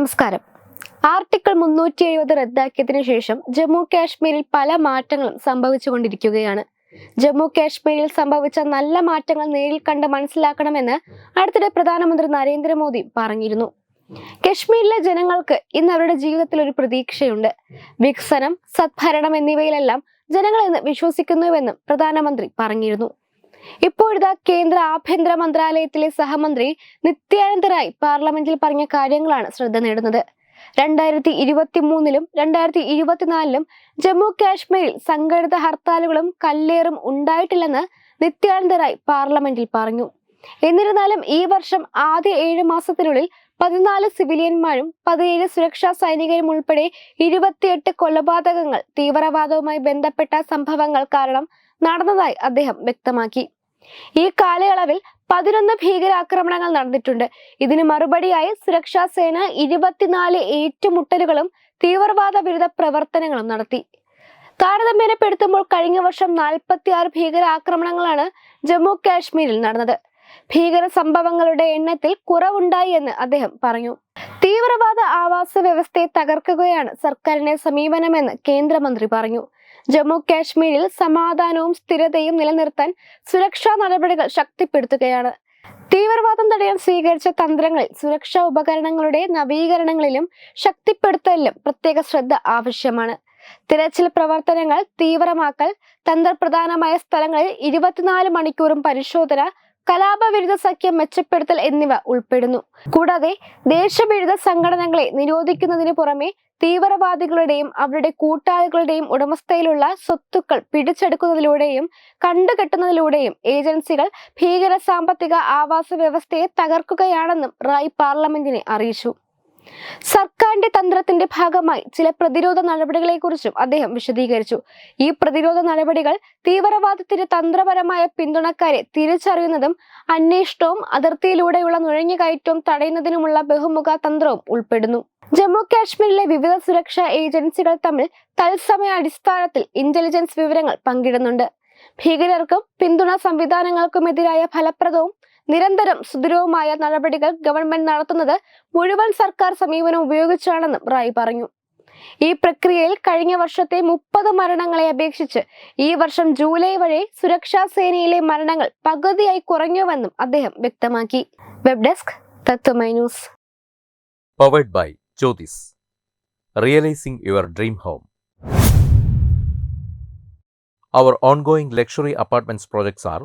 നമസ്കാരം. ആർട്ടിക്കിൾ മുന്നൂറ്റി എഴുപത് റദ്ദാക്കിയതിനു ശേഷം ജമ്മു കാശ്മീരിൽ പല മാറ്റങ്ങളും സംഭവിച്ചുകൊണ്ടിരിക്കുകയാണ്. ജമ്മു കാശ്മീരിൽ സംഭവിച്ച നല്ല മാറ്റങ്ങൾ നേരിൽ കണ്ട് മനസ്സിലാക്കണമെന്ന് അടുത്തിടെ പ്രധാനമന്ത്രി നരേന്ദ്രമോദി പറഞ്ഞിരുന്നു. കശ്മീരിലെ ജനങ്ങൾക്ക് ഇന്ന് അവരുടെ ജീവിതത്തിൽ ഒരു പ്രതീക്ഷയുണ്ട്. വികസനം സദ്ഭരണം എന്നിവയിലെല്ലാം ജനങ്ങൾ ഇന്ന് വിശ്വസിക്കുന്നുവെന്നും പ്രധാനമന്ത്രി പറഞ്ഞിരുന്നു. ഇപ്പോഴിതാ കേന്ദ്ര ആഭ്യന്തര മന്ത്രാലയത്തിലെ സഹമന്ത്രി നിത്യാനന്ദറായി പാർലമെന്റിൽ പറഞ്ഞ കാര്യങ്ങളാണ് ശ്രദ്ധ നേടുന്നത്. രണ്ടായിരത്തി ഇരുപത്തി മൂന്നിലും രണ്ടായിരത്തി ഇരുപത്തിനാലിലും ജമ്മു കാശ്മീരിൽ സംഘടിത ഹർത്താലുകളും കല്ലേറും ഉണ്ടായിട്ടില്ലെന്ന് നിത്യാനന്ദറായി പാർലമെന്റിൽ പറഞ്ഞു. എന്നിരുന്നാലും ഈ വർഷം ആദ്യ ഏഴ് മാസത്തിനുള്ളിൽ പതിനാല് സിവിലിയന്മാരും പതിനേഴ് സുരക്ഷാ സൈനികരും ഉൾപ്പെടെ ഇരുപത്തിയെട്ട് കൊലപാതകങ്ങൾ തീവ്രവാദവുമായി ബന്ധപ്പെട്ട സംഭവങ്ങൾ കാരണം നടന്നതായി അദ്ദേഹം വ്യക്തമാക്കി. ഈ കാലയളവിൽ പതിനൊന്ന് ഭീകരാക്രമണങ്ങൾ നടന്നിട്ടുണ്ട്. ഇതിന് മറുപടിയായി സുരക്ഷാ സേന ഇരുപത്തിനാല് ഏറ്റുമുട്ടലുകളും തീവ്രവാദ വിരുദ്ധ പ്രവർത്തനങ്ങളും നടത്തി. താരതമ്യനപ്പെടുത്തുമ്പോൾ കഴിഞ്ഞ വർഷം നാൽപ്പത്തി ആറ് ഭീകരാക്രമണങ്ങളാണ് ജമ്മു കാശ്മീരിൽ നടന്നത്. ഭീകര സംഭവങ്ങളുടെ എണ്ണത്തിൽ കുറവുണ്ടായി എന്ന് അദ്ദേഹം പറഞ്ഞു. തീവ്രവാദ ആവാസ വ്യവസ്ഥയെ തകർക്കുകയാണ് സർക്കാരിന്റെ സമീപനമെന്ന് കേന്ദ്രമന്ത്രി പറഞ്ഞു. ജമ്മു കാശ്മീരിൽ സമാധാനവും സ്ഥിരതയും നിലനിർത്താൻ സുരക്ഷാ നടപടികൾ ശക്തിപ്പെടുത്തുകയാണ്. തീവ്രവാദം തടയാൻ സ്വീകരിച്ച തന്ത്രങ്ങളിൽ സുരക്ഷാ ഉപകരണങ്ങളുടെ നവീകരണങ്ങളിലും ശക്തിപ്പെടുത്തലിലും പ്രത്യേക ശ്രദ്ധ ആവശ്യമാണ്. തിരച്ചിൽ പ്രവർത്തനങ്ങൾ തീവ്രമാക്കൽ തന്ത്രപ്രധാനമായ സ്ഥലങ്ങളിൽ ഇരുപത്തിനാല് മണിക്കൂറും പരിശോധന കലാപവിരുദ്ധ സഖ്യം മെച്ചപ്പെടുത്തൽ എന്നിവ ഉൾപ്പെടുന്നു. കൂടാതെ ദേശവിരുദ്ധ സംഘടനകളെ നിരോധിക്കുന്നതിന് പുറമെ തീവ്രവാദികളുടെയും അവരുടെ കൂട്ടാളികളുടെയും ഉടമസ്ഥയിലുള്ള സ്വത്തുക്കൾ പിടിച്ചെടുക്കുന്നതിലൂടെയും കണ്ടുകെട്ടുന്നതിലൂടെയും ഏജൻസികൾ ഭീകര സാമ്പത്തിക ആവാസ വ്യവസ്ഥയെ തകർക്കുകയാണെന്നും റായ് പാർലമെന്റിനെ അറിയിച്ചു. സർക്കാരിന്റെ തന്ത്രത്തിന്റെ ഭാഗമായി ചില പ്രതിരോധ നടപടികളെക്കുറിച്ചും അദ്ദേഹം വിശദീകരിച്ചു. ഈ പ്രതിരോധ നടപടികൾ തീവ്രവാദത്തിന്റെ തന്ത്രപരമായ പിന്തുണക്കാരെ തിരിച്ചറിയുന്നതും അന്വേഷണവും അതിർത്തിയിലൂടെയുള്ള നുഴഞ്ഞുകയറ്റവും തടയുന്നതിനുമുള്ള ബഹുമുഖ തന്ത്രവും ഉൾപ്പെടുന്നു. ജമ്മു കാശ്മീരിലെ വിവിധ സുരക്ഷാ ഏജൻസികൾ തമ്മിൽ തത്സമയ അടിസ്ഥാനത്തിൽ ഇന്റലിജൻസ് വിവരങ്ങൾ പങ്കിടുന്നുണ്ട്. ഭീകരർക്കും പിന്തുണ സംവിധാനങ്ങൾക്കുമെതിരായ ഫലപ്രദവും നിരന്തരം സുദൃഢവുമായ നടപടികൾ ഗവൺമെന്റ് നടത്തുന്നത് മുഴുവൻ സർക്കാർ സമീപനം ഉപയോഗിച്ചാണെന്നും റായ് പറഞ്ഞു. ഈ പ്രക്രിയയിൽ കഴിഞ്ഞ വർഷത്തെ മുപ്പത് മരണങ്ങളെ അപേക്ഷിച്ച് ഈ വർഷം ജൂലൈ വരെ സുരക്ഷാ സേനയിലെ മരണങ്ങൾ പകുതിയായി കുറഞ്ഞുവെന്നും അദ്ദേഹം വ്യക്തമാക്കി. Web desk Tatwamayi news. Powered by Jyothis realising your dream home Our ongoing luxury apartments projects are